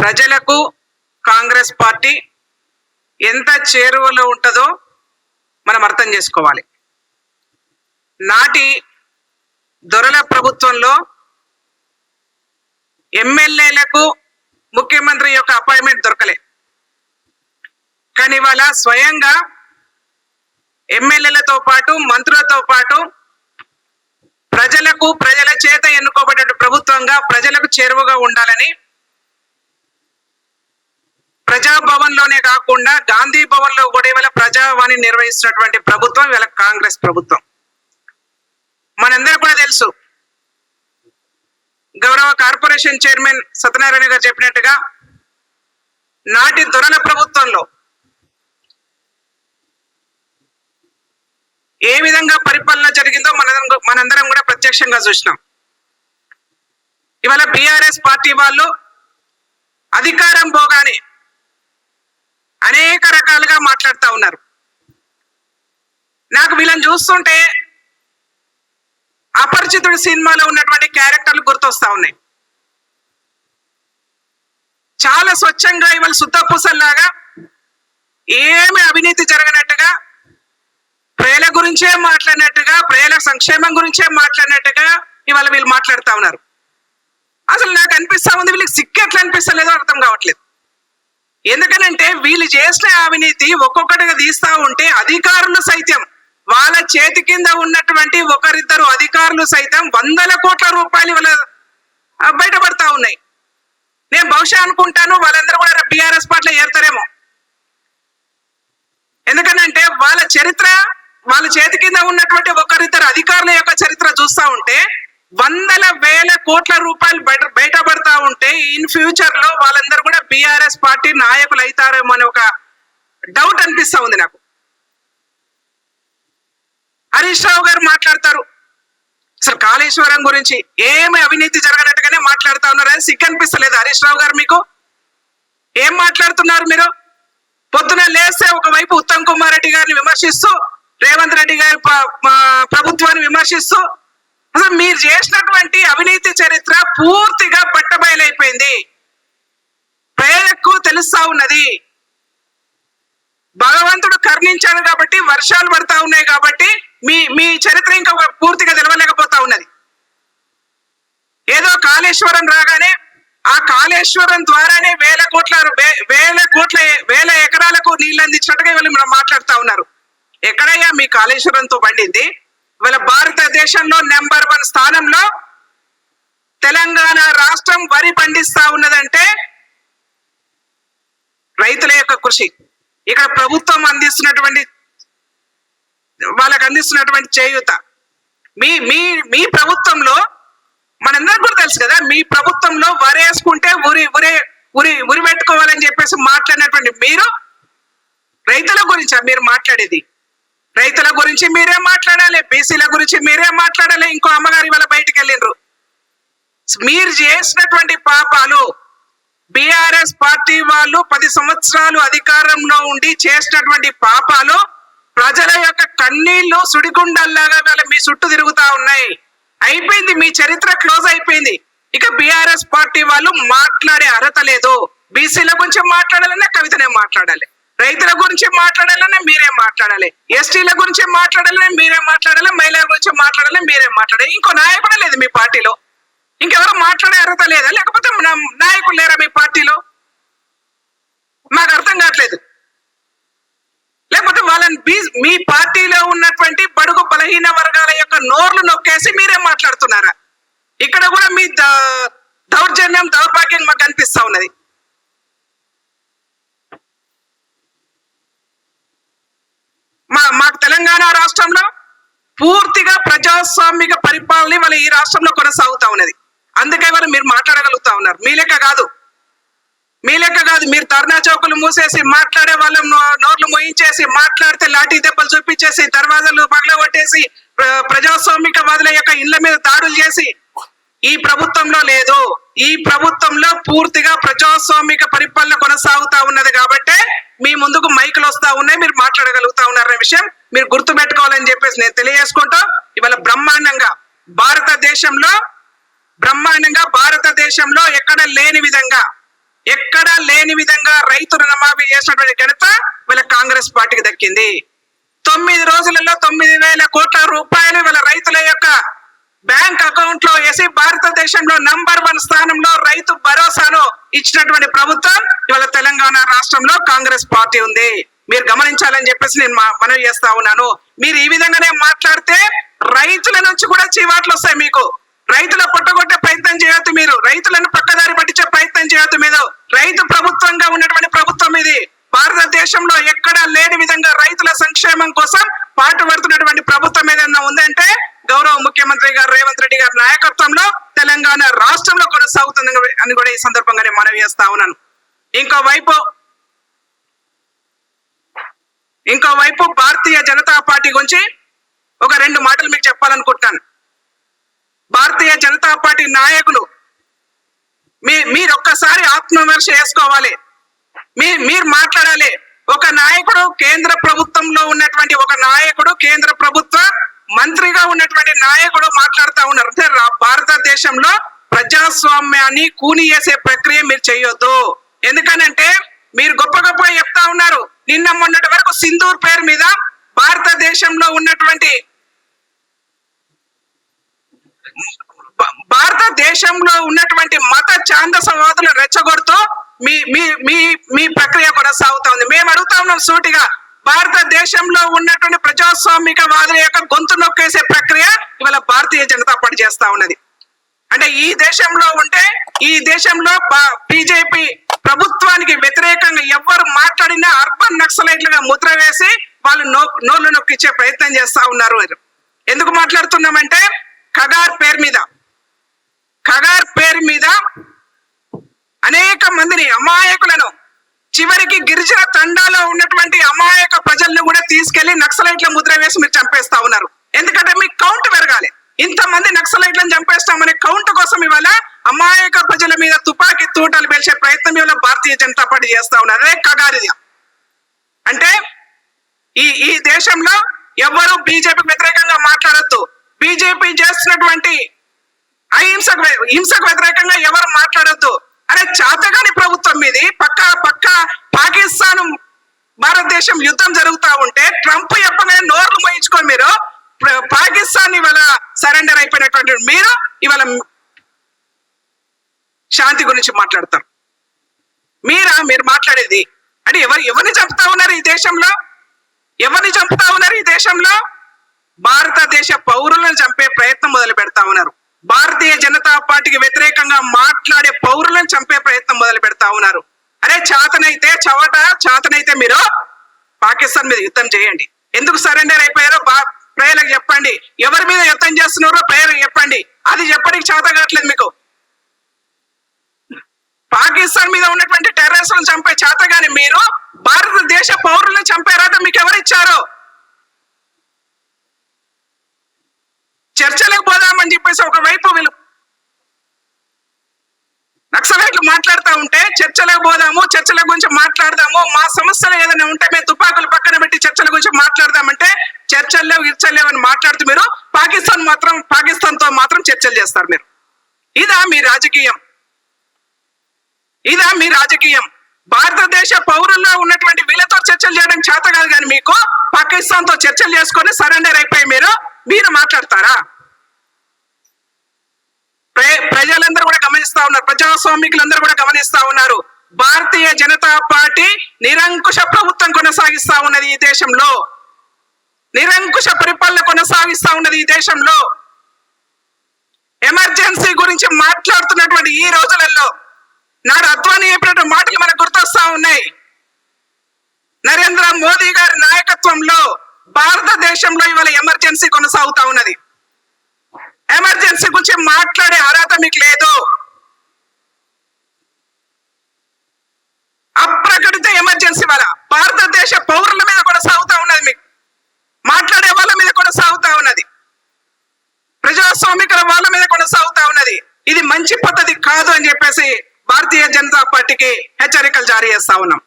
ప్రజలకు కాంగ్రెస్ పార్టీ ఎంత చేరువలో ఉంటుందో మనం అర్థం చేసుకోవాలి. నాటి దొరల ప్రభుత్వంలో ఎమ్మెల్యేలకు ముఖ్యమంత్రి యొక్క అపాయింట్మెంట్ దొరకలే. కానీ ఇవాళ స్వయంగా ఎమ్మెల్యేలతో పాటు మంత్రులతో పాటు ప్రజలకు ప్రజల చేత ఎన్నుకోబడే ప్రభుత్వంగా ప్రజలకు చేరువగా ఉండాలని ప్రజాభవన్లోనే కాకుండా గాంధీ భవన్లో కూడా ఇవాళ ప్రజావాణి నిర్వహిస్తున్నటువంటి ప్రభుత్వం ఇవాళ కాంగ్రెస్ ప్రభుత్వం. మనందరూ కూడా తెలుసు. గౌరవ కార్పొరేషన్ చైర్మన్ సత్యనారాయణ గారు చెప్పినట్టుగా నాటి దొరల ప్రభుత్వంలో ఏ విధంగా పరిపాలన జరిగిందో మనందరం మనందరం కూడా ప్రత్యక్షంగా చూసినాం. ఇవాళ బీఆర్ఎస్ పార్టీ వాళ్ళు అధికారం పోగానే అనేక రకాలుగా మాట్లాడుతూ ఉన్నారు. నాకు వీళ్ళని చూస్తుంటే అపరిచితుడు సినిమాలో ఉన్నటువంటి క్యారెక్టర్లు గుర్తొస్తా ఉన్నాయి. చాలా స్వచ్ఛంగా ఇవాళ సుత్తపూసల్లాగా ఏమి అవినీతి జరగనట్టుగా ప్రేల గురించే మాట్లాడినట్టుగా ప్రజల సంక్షేమం గురించే మాట్లాడినట్టుగా ఇవాళ వీళ్ళు మాట్లాడుతూ ఉన్నారు. అసలు నాకు అనిపిస్తా ఉంది వీళ్ళకి సిక్కెట్లు అనిపిస్తలేదో అర్థం కావట్లేదు. ఎందుకనంటే వీళ్ళు చేసిన అవినీతి ఒక్కొక్కటిగా తీస్తా ఉంటే అధికారులు సైతం వాళ్ళ చేతి కింద ఉన్నటువంటి ఒకరిద్దరు అధికారులు సైతం వందల కోట్ల రూపాయలు వాళ్ళ బయటపడతా ఉన్నాయి. నేను బహుశా అనుకుంటాను వాళ్ళందరూ కూడా బీఆర్ఎస్ పార్టీలో ఏర్తారేమో ఎందుకనంటే వాళ్ళ చరిత్ర వాళ్ళ చేతి కింద ఉన్నటువంటి ఒకరిద్దరు అధికారుల యొక్క చరిత్ర చూస్తా ఉంటే వందల వేల కోట్ల రూపాయలు బయట బయటపడతా ఉంటే ఇన్ ఫ్యూచర్లో వాళ్ళందరూ కూడా బీఆర్ఎస్ పార్టీ నాయకులు అవుతారేమో అని ఒక డౌట్ అనిపిస్తా ఉంది నాకు. హరీష్ రావు గారు మాట్లాడతారు. అసలు కాళేశ్వరం గురించి ఏమి అవినీతి జరగనట్టుగానే మాట్లాడుతా ఉన్నారు అని సిగ్గు అనిపిస్తలేదు హరీష్ రావు గారు మీకు. ఏం మాట్లాడుతున్నారు మీరు? పొద్దున లేస్తే ఒకవైపు ఉత్తమ్ కుమార్ రెడ్డి గారిని విమర్శిస్తూ రేవంత్ రెడ్డి గారి ప్రభుత్వాన్ని విమర్శిస్తూ అసలు మీరు చేసినటువంటి అవినీతి చరిత్ర పూర్తిగా పట్టబయలైపోయింది. ప్రజలకు తెలుస్తా ఉన్నది. భగవంతుడు కరుణించాడు కాబట్టి వర్షాలు పడతా ఉన్నాయి కాబట్టి మీ మీ చరిత్ర ఇంకా పూర్తిగా తెలవలేకపోతా ఉన్నది. ఏదో కాళేశ్వరం రాగానే ఆ కాళేశ్వరం ద్వారానే వేల కోట్ల వేల కోట్ల వేల ఎకరాలకు నీళ్ళు అందించినట్టుగా వీళ్ళు మాట్లాడుతా ఉన్నారు. ఎక్కడయ్యా మీ కాళేశ్వరంతో పండింది? ఇవాళ భారతదేశంలో నెంబర్ వన్ స్థానంలో తెలంగాణ రాష్ట్రం వరి పండిస్తా ఉన్నదంటే రైతుల యొక్క కృషి. ఇక్కడ ప్రభుత్వం అందిస్తున్నటువంటి వాళ్ళకి అందిస్తున్నటువంటి చేయూత. మీ మీ మీ ప్రభుత్వంలో మనందరికి కూడా తెలుసు కదా మీ ప్రభుత్వంలో వరేసుకుంటే ఉరి ఉరే ఉరి ఉరి పెట్టుకోవాలని చెప్పేసి మాట్లాడినటువంటి మీరు రైతుల గురించా మీరు మాట్లాడేది? రైతుల గురించి మీరే మాట్లాడాలి బీసీల గురించి మీరే మాట్లాడాలి ఇంకో అమ్మగారి వాళ్ళ బయటికి వెళ్ళిండ్రు. మీరు చేసినటువంటి పాపాలు బీఆర్ఎస్ పార్టీ వాళ్ళు పది సంవత్సరాలు అధికారంలో ఉండి చేసినటువంటి పాపాలు ప్రజల యొక్క కన్నీళ్ళు సుడిగుండల్లాగా వాళ్ళ మీ చుట్టూ తిరుగుతా ఉన్నాయి. అయిపోయింది మీ చరిత్ర క్లోజ్ అయిపోయింది. ఇక బీఆర్ఎస్ పార్టీ వాళ్ళు మాట్లాడే అర్హత లేదు. బీసీల గురించి మాట్లాడాలన్నా కవితనే మాట్లాడాలి. రైతుల గురించి మాట్లాడాలనే మీరే మాట్లాడాలి? ఎస్టీల గురించి మాట్లాడాలని మీరే మాట్లాడాలి? మహిళల గురించి మాట్లాడాలి మీరే మాట్లాడాలి? ఇంకో నాయకుడే లేదు మీ పార్టీలో. ఇంకెవరు మాట్లాడే అర్హత లేదా? లేకపోతే నాయకులు లేరా మీ పార్టీలో? మాకు అర్థం కావట్లేదు. లేకపోతే వాళ్ళని మీ పార్టీలో ఉన్నటువంటి బడుగు బలహీన వర్గాల యొక్క నోర్లు నొక్కేసి మీరే మాట్లాడుతున్నారా? ఇక్కడ కూడా మీ ద- దౌర్జన్యం దౌర్భాగ్యం మాకు అనిపిస్తా ఉన్నది. మా మాకు తెలంగాణ రాష్ట్రంలో పూర్తిగా ప్రజాస్వామిక పరిపాలన వాళ్ళ ఈ రాష్ట్రంలో కొనసాగుతా ఉన్నది. అందుకే వాళ్ళు మీరు మాట్లాడగలుగుతా ఉన్నారు. మీ లెక్క కాదు. మీ లెక్క కాదు. మీరు ధర్నా చౌకులు మూసేసి మాట్లాడే వాళ్ళం నోర్లు మోయించేసి మాట్లాడితే లాఠీ దెబ్బలు చూపించేసి దర్వాజాలు పగలగొట్టేసి కొట్టేసి ప్రజాస్వామిక వాదుల యొక్క ఇళ్ళ మీద దాడులు చేసి ఈ ప్రభుత్వంలో లేదు. ఈ ప్రభుత్వంలో పూర్తిగా ప్రజాస్వామిక పరిపాలన కొనసాగుతా ఉన్నది కాబట్టి మీ ముందుకు మైకులు వస్తా ఉన్నాయి మీరు మాట్లాడగలుగుతా ఉన్నారనే విషయం మీరు గుర్తు పెట్టుకోవాలని చెప్పేసి నేను తెలియజేసుకుంటూ ఇవాళ బ్రహ్మాండంగా భారతదేశంలో బ్రహ్మాండంగా భారతదేశంలో ఎక్కడ లేని విధంగా ఎక్కడా లేని విధంగా రైతు రుణమాఫీ చేసినటువంటి ఘనత వీళ్ళ కాంగ్రెస్ పార్టీకి దక్కింది. తొమ్మిది రోజులలో తొమ్మిది వేల కోట్ల రూపాయలు వీళ్ళ రైతుల యొక్క బ్యాంక్ అకౌంట్లో వేసి భారతదేశంలో నంబర్ వన్ స్థానంలో రైతు భరోసాను ఇచ్చినటువంటి ప్రభుత్వం ఇవాళ తెలంగాణ రాష్ట్రంలో కాంగ్రెస్ పార్టీ ఉంది. మీరు గమనించాలని చెప్పేసి నేను మనవి చేస్తా ఉన్నాను. మీరు ఈ విధంగానే మాట్లాడితే రైతుల నుంచి కూడా చీవాట్లు వస్తాయి మీకు. రైతుల పుట్టగొట్టే ప్రయత్నం చేయొద్దు మీరు. రైతులను పక్కదారి పట్టించే ప్రయత్నం చేయొద్దు మీరు. రైతు ప్రభుత్వంగా ఉన్నటువంటి ప్రభుత్వం ఇది. భారతదేశంలో ఎక్కడా లేని విధంగా రైతుల సంక్షేమం కోసం పాటు ప్రభుత్వం ఏదైనా ఉందంటే గౌరవ ముఖ్యమంత్రి గారి నాయకత్వంలో తెలంగాణ రాష్ట్రంలో కొనసాగుతుంది అని కూడా ఈ సందర్భంగానే మనవి చేస్తా ఉన్నాను. ఇంకో వైపు ఇంకో వైపు భారతీయ జనతా పార్టీ గురించి ఒక రెండు మాటలు మీకు చెప్పాలనుకుంటున్నాను. భారతీయ జనతా పార్టీ నాయకులు మీ మీరు ఒక్కసారి ఆత్మవిమర్శ చేసుకోవాలి. మీ మీరు మాట్లాడాలి. ఒక నాయకుడు కేంద్ర ప్రభుత్వంలో ఉన్నటువంటి ఒక నాయకుడు కేంద్ర ప్రభుత్వ మంత్రిగా ఉన్నటువంటి నాయకుడు మాట్లాడుతూ ఉన్నారు. అంటే భారతదేశంలో ప్రజాస్వామ్యాన్ని కూని చేసే ప్రక్రియ మీరు చేయొద్దు. ఎందుకనంటే మీరు గొప్ప గొప్ప చెప్తా ఉన్నారు. నిన్న మొన్నటి వరకు సింధూర్ పేరు మీద భారతదేశంలో ఉన్నటువంటి భారతదేశంలో ఉన్నటువంటి మత ఛాందసవాదులు రెచ్చగొడుతూ మీ మీ మీ మీ ప్రక్రియ కొనసాగుతా ఉంది. మేము అడుగుతా ఉన్నాం సూటిగా భారతదేశంలో ఉన్నటువంటి ప్రజాస్వామిక వాదుల యొక్క గొంతు నొక్కేసే ప్రక్రియ ఇవాళ భారతీయ జనతా పార్టీ చేస్తా ఉన్నది. అంటే ఈ దేశంలో ఉంటే ఈ దేశంలో బీజేపీ ప్రభుత్వానికి వ్యతిరేకంగా ఎవరు మాట్లాడినా అర్బన్ నక్సలైట్లుగా ముద్ర వేసి వాళ్ళు నో నోళ్ళు నొక్కిచ్చే ప్రయత్నం చేస్తా ఉన్నారు ఎందుకు మాట్లాడుతున్నామంటే కగార్ పేరు మీద. కగార్ పేరు మీద అనేక మందిని అమాయకులను చివరికి గిరిజన తండాలో ఉన్నటువంటి అమాయక ప్రజల్ని కూడా తీసుకెళ్ళి నక్సలైట్ల ముద్ర వేసి మీరు చంపేస్తా ఉన్నారు. ఎందుకంటే మీకు కౌంట్ పెరగాలి. ఇంతమంది నక్సలైట్లను చంపేస్తామనే కౌంట్ కోసం ఇవాళ అమాయక ప్రజల మీద తుపాకీ తూటాలు పేల్చే ప్రయత్నం ఇవాళ భారతీయ జనతా పార్టీ చేస్తా ఉన్నారు. అదే కగారిది అంటే ఈ ఈ దేశంలో ఎవరు బీజేపీ వ్యతిరేకంగా మాట్లాడద్దు. బీజేపీ చేస్తున్నటువంటి అహింసకు హింసకు వ్యతిరేకంగా ఎవరు మాట్లాడొద్దు. అరే చాతగాని ప్రభుత్వం మీది పక్క పక్క పాకిస్తాన్ భారతదేశం యుద్ధం జరుగుతా ఉంటే ట్రంప్ చెప్పగానే నోర్లు మోయించుకొని మీరు. పాకిస్తాన్ ఇవాళ సరెండర్ అయిపోయినటువంటి మీరు ఇవాళ శాంతి గురించి మాట్లాడతారు. మీరా? మీరు మాట్లాడేది. అంటే ఎవరు ఎవరిని చంపుతా ఉన్నారు ఈ దేశంలో? ఎవరిని చంపుతా ఉన్నారు ఈ దేశంలో? భారతదేశ పౌరులను చంపే ప్రయత్నం మొదలు పెడతా ఉన్నారు. భారతీయ జనతా పార్టీకి వ్యతిరేకంగా మాట్లాడే పౌరులను చంపే ప్రయత్నం మొదలు పెడతా ఉన్నారు. అరే చాతనైతే చవట చాతనైతే మీరు పాకిస్తాన్ మీద యుద్ధం చేయండి. ఎందుకు సరెండర్ అయిపోయారో ప్రజలకు చెప్పండి. ఎవరి మీద యుద్ధం చేస్తున్నారో ప్రజలకు చెప్పండి. అది చెప్పడానికి చేత కావట్లేదు మీకు. పాకిస్తాన్ మీద ఉన్నటువంటి టెర్రరిస్టులను చంపే చేతగాని మీరు భారతదేశ పౌరులను చంపారట మీకు ఎవరిచ్చారు? చర్చలకు పోదామని చెప్పేసి ఒకవైపు వీళ్ళు నక్సలైట్లు మాట్లాడుతూ ఉంటే చర్చలకు పోదాము చర్చల గురించి మాట్లాడదాము మా సమస్యలు ఏదైనా ఉంటే మేము తుపాకులు పక్కన పెట్టి చర్చల గురించి మాట్లాడదామంటే చర్చలు లేవు గిర్చలు అని మాట్లాడుతూ మీరు పాకిస్తాన్ మాత్రం పాకిస్తాన్తో మాత్రం చర్చలు చేస్తారు మీరు. ఇదా మీ రాజకీయం. ఇదా మీ రాజకీయం. భారతదేశ పౌరుల్లో ఉన్నటువంటి వీళ్ళతో చర్చలు చేయడం చేత కాదు కానీ మీకు పాకిస్తాన్తో చర్చలు చేసుకొని సరెండర్ అయిపోయి మీరు మీరు మాట్లాడతారా? ప్రజలందరూ కూడా గమనిస్తా ఉన్నారు. ప్రజాస్వామికులందరూ కూడా గమనిస్తా ఉన్నారు. భారతీయ జనతా పార్టీ నిరంకుశ ప్రభుత్వం కొనసాగిస్తా ఉన్నది ఈ దేశంలో. నిరంకుశ పరిపాలన కొనసాగిస్తా ఉన్నది ఈ దేశంలో. ఎమర్జెన్సీ గురించి మాట్లాడుతున్నటువంటి ఈ రోజులలో నాడు అద్వానీ చెప్పినటువంటి మాటలు మనకు గుర్తొస్తా ఉన్నాయి. నరేంద్ర మోదీ గారి నాయకత్వంలో భారతదేశంలో ఇవాళ ఎమర్జెన్సీ కొనసాగుతా ఉన్నది. ఎమర్జెన్సీ గురించి మాట్లాడే అర్హత మీకు లేదు. అప్రకటిత ఎమర్జెన్సీ వల్ల భారతదేశ పౌరుల మీద కూడా సాగుతా ఉన్నది మీకు. మాట్లాడే వాళ్ళ మీద కూడా సాగుతా ఉన్నది. ప్రజాస్వామికుల వాళ్ళ మీద కూడా సాగుతా ఉన్నది. ఇది మంచి పద్ధతి కాదు అని చెప్పేసి భారతీయ జనతా పార్టీకి హెచ్చరికలు జారీ చేస్తా ఉన్నాం.